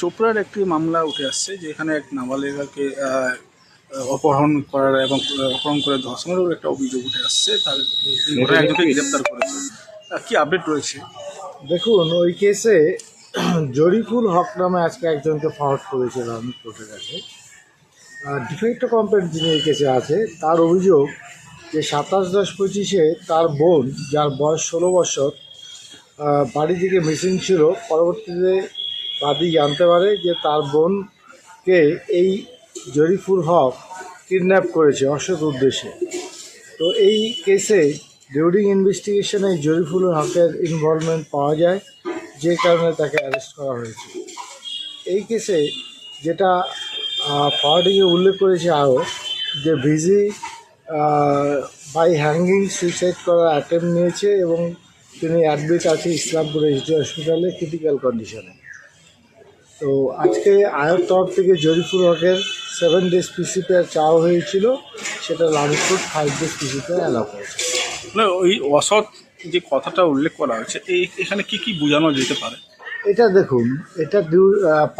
চোপড়ার একটি মামলা উঠে আসছে যেখানে এক নাবালিকাকে অপহরণ করার এবং অপহরণ করে ধর্ষণেরও একটা অভিযোগ উঠে আসছে তার একজনকে গ্রেপ্তার করেছে। কি আপডেট রয়েছে? দেখুন ওই কেসে জরিফুল হক নামে আজকে একজনকে ফরওয়ার্ড করেছিল আমি কোর্টের কাছে ডিফেক্টো কমপ্লেন্ট যিনি এই কেসে আছে তার অভিযোগ যে সাতাশ দশ পঁচিশে তার বোন যার বয়স ষোলো বছর বাড়ি থেকে মিসিং ছিল পরবর্তীতে বাদী জানতে পারে যে তার বোনকে এই জরিফুল হক কিডন্যাপ করেছে অসৎ উদ্দেশ্যে। তো এই কেসে ডিউরিং ইনভেস্টিগেশনে জরিফুল হকের ইনভলভমেন্ট পাওয়া যায়, যে কারণে তাকে অ্যারেস্ট করা হয়েছে। এই কেসে যেটা ফরওয়ার্ডিংয়ে উল্লেখ করেছে আরও, যে ভিজি বাই হ্যাঙ্গিং সুইসাইড করার অ্যাটেম্প নিয়েছে এবং তিনি অ্যাডমিট আছে ইসলামপুর এইচডি হসপিটালে ক্রিটিক্যাল কন্ডিশনে তো আজকে আয়ের তরফ থেকে জরিফুল হকের সেভেন ডেজ পিসিপিআর চাওয়া হয়েছিল সেটা Labhpur five days PCPR allow করেছে না ওই অসৎ যে কথাটা উল্লেখ করা হয়েছে এই এখানে কি কি বোঝানো যেতে পারে? এটা দেখুন এটা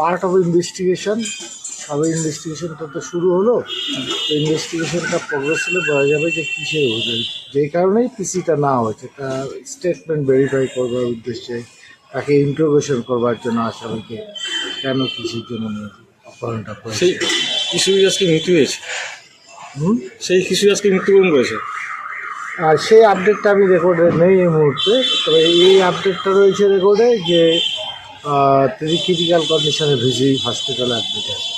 পার্ট অফ ইনভেস্টিগেশন সবে ইনভেস্টিগেশনটা তো শুরু হলো। ইনভেস্টিগেশনটা প্রোগ্রেস হলে বোঝা যাবে যে কিসের অভিযোগ। যেই কারণেই পিসিটা না হয়েছে তা স্টেটমেন্ট ভেরিফাই করবার উদ্দেশ্যে তাকে ইন্ট্রোগেশন করবার জন্য আসামিকে কেন কিসের জন্য নিয়ে অপহরণটা করেছে? সেই কিশোরী আজকে মৃত্যু হয়েছে। হুম? সেই কিশোরী আজকে মৃত্যুবরণ করেছে। আর সেই আপডেটটা আমি রেকর্ডে নেই এই মুহূর্তে। তবে এই আপডেটটা রয়েছে রেকর্ডে যে তিনি ক্রিটিক্যাল কন্ডিশনে ভিজি হসপিটালে অ্যাডমিট আছে।